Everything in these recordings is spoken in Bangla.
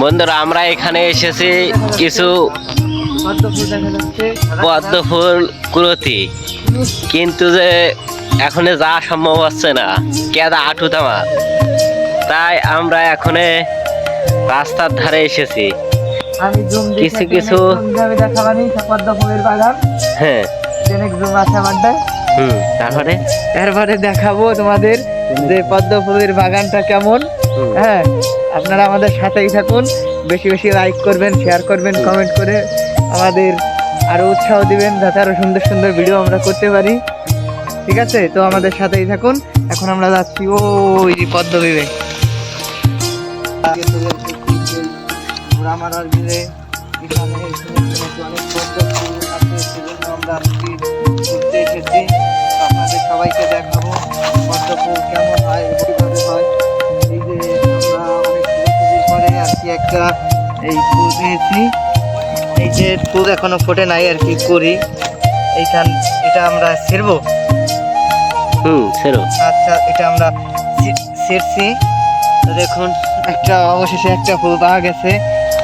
বন্ধুরা আমরা এখানে এসেছি কিছু পদ্ম ফুল কুড়তি কিন্তু যে এখন যাওয়া সম্ভব হচ্ছে না। কেদা আটু তামা তাই আমরা এখন রাস্তার ধারে এসেছি। কিছু কিছু- হ্যাঁ। হুম তারপরে? এরপরে দেখাবো তোমাদের যে পদ্ম ফুলের বাগানটা কেমন। হ্যাঁ। আপনারা আমাদের সাথেই থাকুন। বেশি বেশি লাইক করবেন শেয়ার করবেন কমেন্ট করে আমাদের আরও উৎসাহ দিবেন, যাতে আরও সুন্দর সুন্দর ভিডিও আমরা করতে পারি। ঠিক আছে? তো আমাদের সাথেই থাকুন। এখন আমরা যাচ্ছি ওই যে পদ্ম আমরা সবাইকে দেখাবো কেমন হয় হয়। কি একটা এই ফুল পেয়েছি এই যে ফুল এখনও ফোটে নাই আর কি করি। এইখান এটা আমরা ছেড়বো? হুম সেরো আচ্ছা এটা আমরা ছিঁড়ছি। তো দেখুন। একটা অবশেষে একটা ফুল পাওয়া গেছে।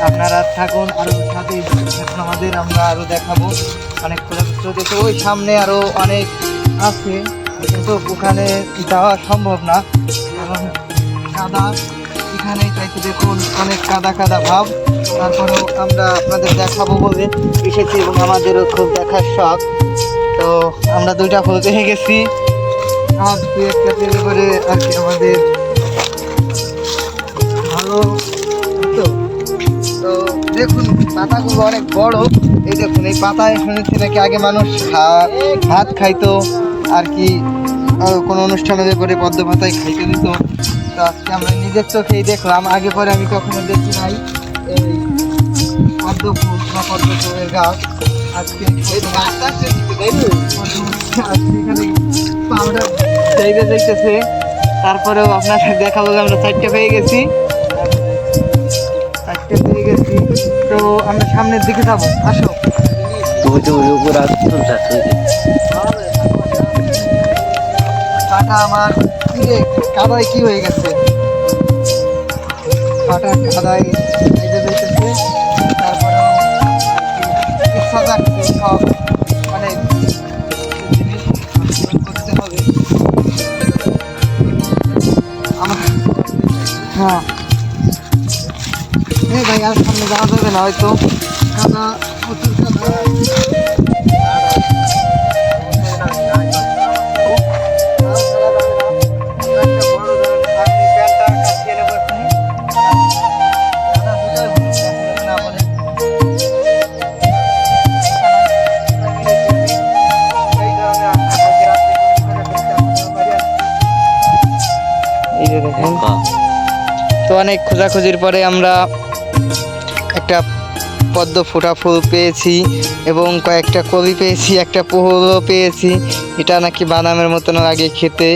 আপনারা থাকুন আরও সাথে আমাদের আমরা আরও দেখাবো। অনেক খোঁজাখুঁজি দেখে ওই সামনে আরও অনেক আছে। কিন্তু ওখানে যাওয়া সম্ভব না। কারণ কাদা এখানে চাইতে দেখুন, অনেক কাদা কাদা ভাব। তারপরেও আমরা আপনাদের দেখাবো বলে এসেছি এবং আমাদেরও খুব দেখার শখ। তো আমরা দুইটা ফুল দেখে গেছি। আর দু একটা পেলে করে আর কি আমাদের ভালো হতো। তো দেখুন, পাতাগুলো অনেক বড়। এই দেখুন, এই পাতায় শুনেছি নাকি আগে মানুষ ভাত খাইতো। আর কি কোনো অনুষ্ঠানে করে পদ্ম পাতায় খাইতে দিত। তো আজকে আমরা নিজের চোখেই দেখলাম আগে পরে আমি কখনো দেখি নাই এই পদ্ম বা পদ্ম গাছ। আজকে পাউডার চাইতে যাইতেছে তারপরেও আপনার দেখাবো যে আমরা চারটে পেয়ে গেছি। চারটে পেয়ে গেছি। তো আমরা সামনের দিকে যাব। আসো। তুমি তো উপর আসছো কাটা আমার কি কাদায় কি হয়ে গেছে? কাটা কাদায় থাকছে সব মানে হ্যাঁ। ভাই, আর সামনে যাওয়া যাবে না হয়তো। কাদা, প্রচুর কাদা। অনেক খোঁজাখুঁজির পরে আমরা একটা পদ্ম ফোটা ফুল পেয়েছি এবং কয়েকটা কবি পেয়েছি, একটা পোহলও পেয়েছি। এটা নাকি বাদামের মতন লাগে খেতে।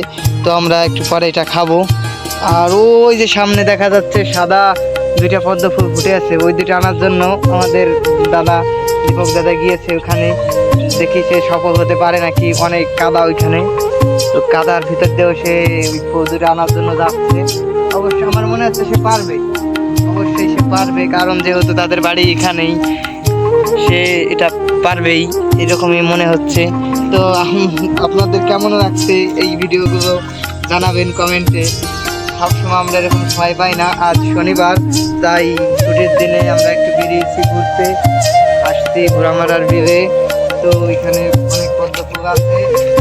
তো আমরা একটু পরে এটা খাব। আর ওই যে সামনে দেখা যাচ্ছে সাদা দুইটা পদ্ম ফুল ফুটে আছে। ওই দুটো আনার জন্য আমাদের দাদা দীপক দাদা গিয়েছে ওখানে। দেখি সে সফল হতে পারে নাকি অনেক কাদা ওইখানে। তো কাদার ভিতর দিয়েও সে ওই ফুল দুটো আনার জন্য যাচ্ছে। অবশ্য আমার মনে হচ্ছে সে পারবে। অবশ্যই সে পারবে, কারণ যেহেতু তাদের বাড়ি এখানেই, সে এটা পারবেই, এরকমই মনে হচ্ছে। তো আপনাদের কেমন লাগছে এই ভিডিওগুলো? জানাবেন কমেন্টে। সবসময় আমরা এরকম সময় পাই না। আজ শনিবার, তাই ছুটির দিনে আমরা একটু বেরিয়েছি ঘুরতে। আসছি ঘোরামারার বিলে তো এখানে অনেক পদ্ম আছে।